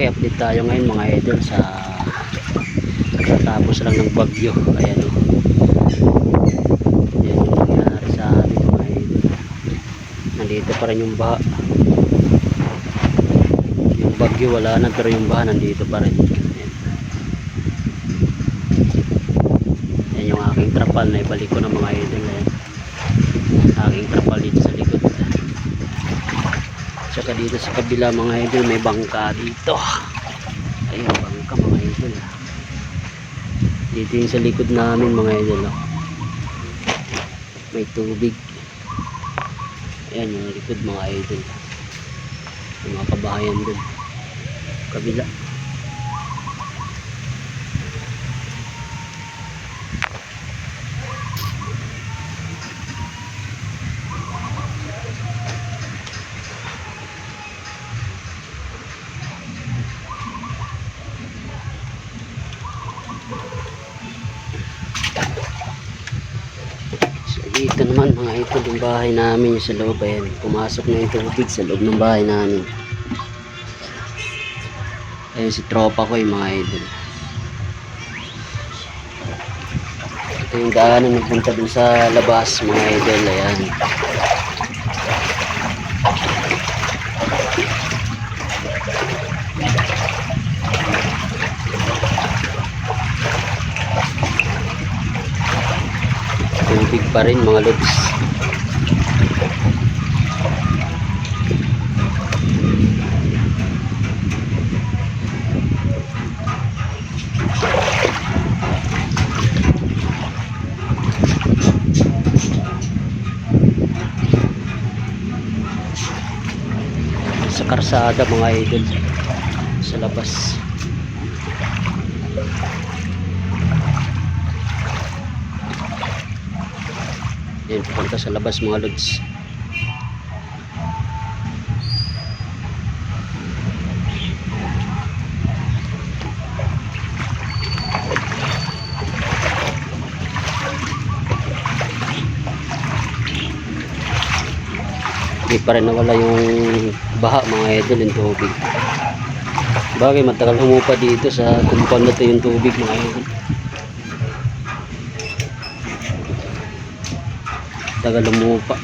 Okay, update tayo ngayon mga idol sa katapos lang ng bagyo. Ayan o. Yan yung nangyari sa amin mga idol. Nandito pa rin yung baha. Yung bagyo wala na pero yung baha nandito pa rin. Ayan. Yan yung aking trapal na ibalik ko ng mga idol. Ayan. Aking trapal dito sa likod. Tsaka dito sa kabila mga idol may bangka dito. Ayun bangka mga idol. Dito yung sa likod namin mga idol. oh. May tubig. Ayan yung likod mga idol. Yung mga kabahayan dun. Kabila. Dito naman mga idol yung bahay namin yung sa loob. Ayan, pumasok na yung tubig sa loob ng bahay namin. Ayan si tropa ko yung mga idol. Ito yung daanan nagpunta dun sa labas mga idol. Ayan. Tubig pa rin mga lods. Sa karsada mga idol. Sa labas. Yan, pupunta sa labas mga lods. Hindi pa rin nawala yung baha mga idol yung tubig. Bagay matagal humupa dito sa compound na to yung tubig mga idol. tagal lumupa